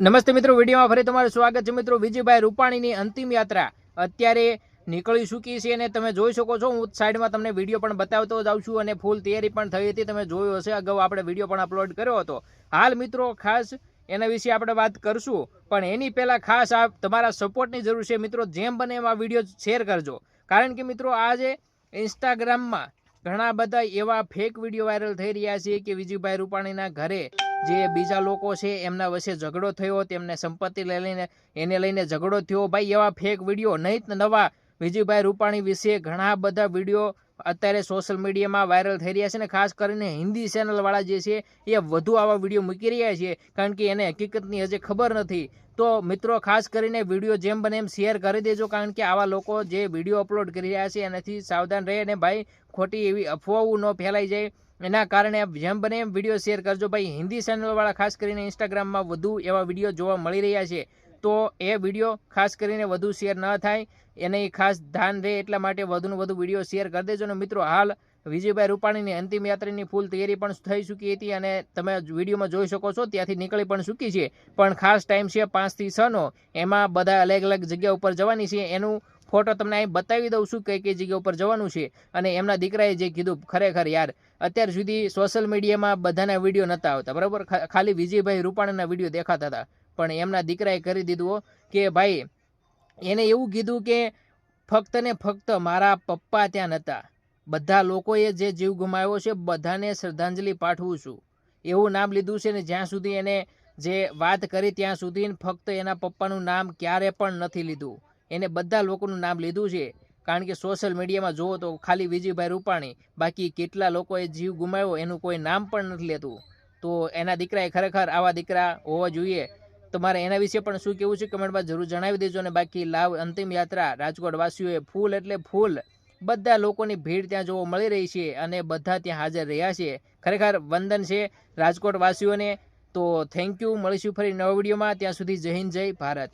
નમસ્તે મિત્રો, વિડીયોમાં ફરી તમારું સ્વાગત છે મિત્રો. વિજયભાઈ રૂપાણીની અંતિમ યાત્રા અત્યારે નીકળી ચૂકી છે અને તમે જોઈ શકો છો, હું સાઈડમાં તમને વીડિયો પણ બતાવતો જાઉં છું અને ફૂલ તૈયારી પણ થઈ હતી. તમે જોયું હશે, અગાઉ આપણે વીડિયો પણ અપલોડ કર્યો હતો. હાલ મિત્રો, ખાસ એના વિશે આપણે વાત કરશું, પણ એની પહેલાં ખાસ આ તમારા સપોર્ટની જરૂર છે. મિત્રો, જેમ બને એમ આ વીડિયો શેર કરજો. કારણ કે મિત્રો, આજે ઇન્સ્ટાગ્રામમાં ઘણા બધા એવા ફેક વીડિયો વાયરલ થઈ રહ્યા છે કે વિજયભાઈ રૂપાણીના ઘરે જે બીજા લોકો છે, એમના વચ્ચે ઝઘડો થયો, તેમને સંપત્તિ લઈ લઈને, એને લઈને ઝઘડો થયો. ભાઈ, એવા ફેક વીડિયો નહીં નવા વિજયભાઈ રૂપાણી વિશે ઘણા બધા વીડિયો અત્યારે સોશિયલ મીડિયામાં વાયરલ થઈ રહ્યા છે ને ખાસ કરીને હિન્દી ચેનલવાળા જે છે, એ વધુ આવા વીડિયો મૂકી રહ્યા છે. કારણ કે એને હકીકતની હજી ખબર નથી. તો મિત્રો, ખાસ કરીને વીડિયો જેમ બને એમ શેર કરી દેજો, કારણ કે આવા લોકો જે વીડિયો અપલોડ કરી રહ્યા છે, એનાથી સાવધાન રહે અને ભાઈ, ખોટી એવી અફવાઓ ન ફેલાઈ જાય. એના કારણે જેમ બને એમ વીડિયો શેર કરજો. ભાઈ, હિન્દી ચેનલવાળા ખાસ કરીને ઇન્સ્ટાગ્રામમાં વધુ એવા વીડિયો જોવા મળી રહ્યા છે. તો એ વીડિયો ખાસ કરીને વધુ શેર ન થાય. એને ખાસ ધ્યાન રહે એટલા માટે વધુને વધુ વીડિયો શેર કરી દેજો. અને મિત્રો, હાલ વિજયભાઈ રૂપાણીની અંતિમ યાત્રાની ફૂલ તૈયારી પણ થઈ ચૂકી હતી અને તમે વિડીયોમાં જોઈ શકો છો, ત્યાંથી નીકળી પણ ચૂકી છે. પણ ખાસ ટાઈમ છે પાંચથી છનો એમાં બધા અલગ અલગ જગ્યા ઉપર જવાની છે. એનું ફોટો તમને અહીં બતાવી દઉં છું કઈ કઈ જગ્યા ઉપર જવાનું છે અને એમના દીકરાએ જે કીધું, ખરેખર યાર, અત્યાર સુધી સોશિયલ મીડિયામાં બધાના વીડિયો નહોતા આવતા. બરાબર? ખાલી વિજયભાઈ રૂપાણીના વીડિયો દેખાતા હતા. પણ એમના દીકરાએ કરી દીધું કે, ભાઈ, એને એવું કીધું કે, ફક્ત ને ફક્ત મારા પપ્પા ત્યાં નહોતા બધા લોકોએ જે જીવ ગુમાવ્યો છે, બધાને શ્રદ્ધાંજલિ પાઠવું છું. એવું નામ લીધું છે ને જ્યાં સુધી એને જે વાત કરી ત્યાં સુધી ફક્ત એના પપ્પાનું નામ ક્યારે પણ નથી લીધું. એને બધા લોકોનું નામ લીધું છે. કારણ કે સોશિયલ મીડિયામાં જુઓ તો ખાલી વિજયભાઈ રૂપાણી, બાકી કેટલા લોકોએ જીવ ગુમાવ્યો એનું કોઈ નામ પણ નથી લેતું. તો એના દીકરાએ ખરેખર આવા દીકરા હોવા જોઈએ. તમારે એના વિશે પણ શું કેવું છે? કમેન્ટમાં જરૂર જણાવી દેજો અને બાકી લાવ અંતિમ યાત્રા રાજકોટ વાસીઓએ ફૂલ એટલે ફૂલ. બધા લોકોની ભીડ ત્યાં જોવા મળી રહી છે અને બધા ત્યાં હાજર રહ્યા છે. ખરેખર વંદન છે રાજકોટવાસીઓને. તો થેન્ક યુ મળીશું ફરી નવા વિડીયોમાં. ત્યાં સુધી જય હિન્દ, જય ભારત.